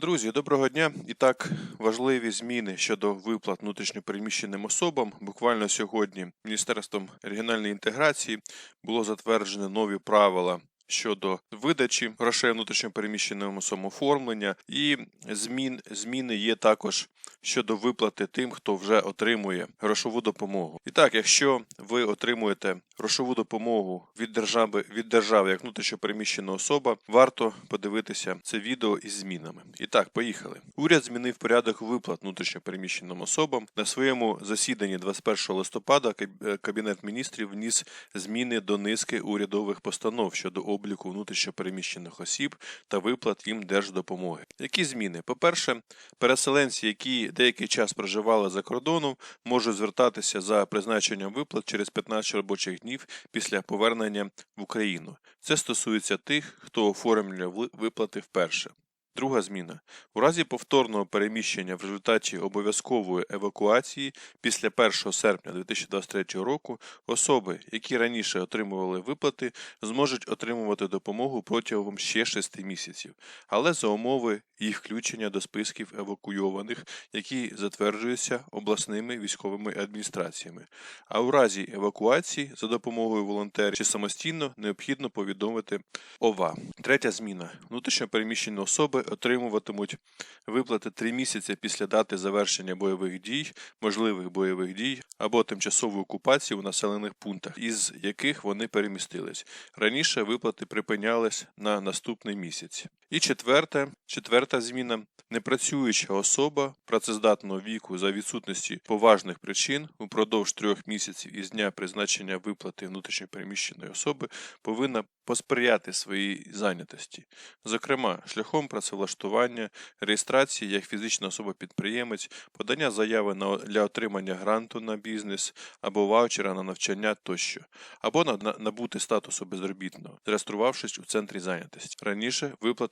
Друзі, доброго дня! І так, важливі зміни щодо виплат внутрішньопереміщеним особам. Буквально сьогодні Міністерством регіональної інтеграції було затверджено нові правила щодо видачі грошей внутрішньопереміщеним особам оформлення, і змін, зміни є також щодо виплати тим, хто вже отримує грошову допомогу. І так, якщо ви отримуєте грошову допомогу від держави від держави як внутрішньопереміщена особа, варто подивитися це відео із змінами. І так, поїхали. Уряд змінив порядок виплат внутрішньопереміщеним особам на своєму засіданні 21 листопада. Е, Кабінет міністрів вніс зміни до низки урядових постанов щодо обліку внутрішньопереміщених осіб та виплат їм держдопомоги. Які зміни? По-перше, переселенці, які деякий час проживали за кордоном, можуть звертатися за призначенням виплат через 15 робочих днів після повернення в Україну. Це стосується тих, хто оформлює виплати вперше. Друга зміна. У разі повторного переміщення в результаті обов'язкової евакуації після 1 серпня 2023 року особи, які раніше отримували виплати, зможуть отримувати допомогу протягом ще 6 місяців, але за умови їх включення до списків евакуйованих, які затверджуються обласними військовими адміністраціями. А у разі евакуації за допомогою волонтерів чи самостійно необхідно повідомити ОВА. Третя зміна. Внутрішньо переміщені особи отримуватимуть виплати 3 місяці після дати завершення бойових дій, можливих бойових дій або тимчасової окупації у населених пунктах, із яких вони перемістились. Раніше виплати припинялись на наступний місяць. І четверте, четверта зміна. Непрацююча особа працездатного віку за відсутності поважних причин упродовж трьох місяців із дня призначення виплати внутрішньопереміщеної особи повинна посприяти своїй зайнятості, зокрема шляхом працевлаштування, реєстрації як фізична особа-підприємець, подання заяви на для отримання гранту на бізнес або ваучера на навчання тощо, або на, на набути статусу безробітного, зареєструвавшись у центрі зайнятості. Раніше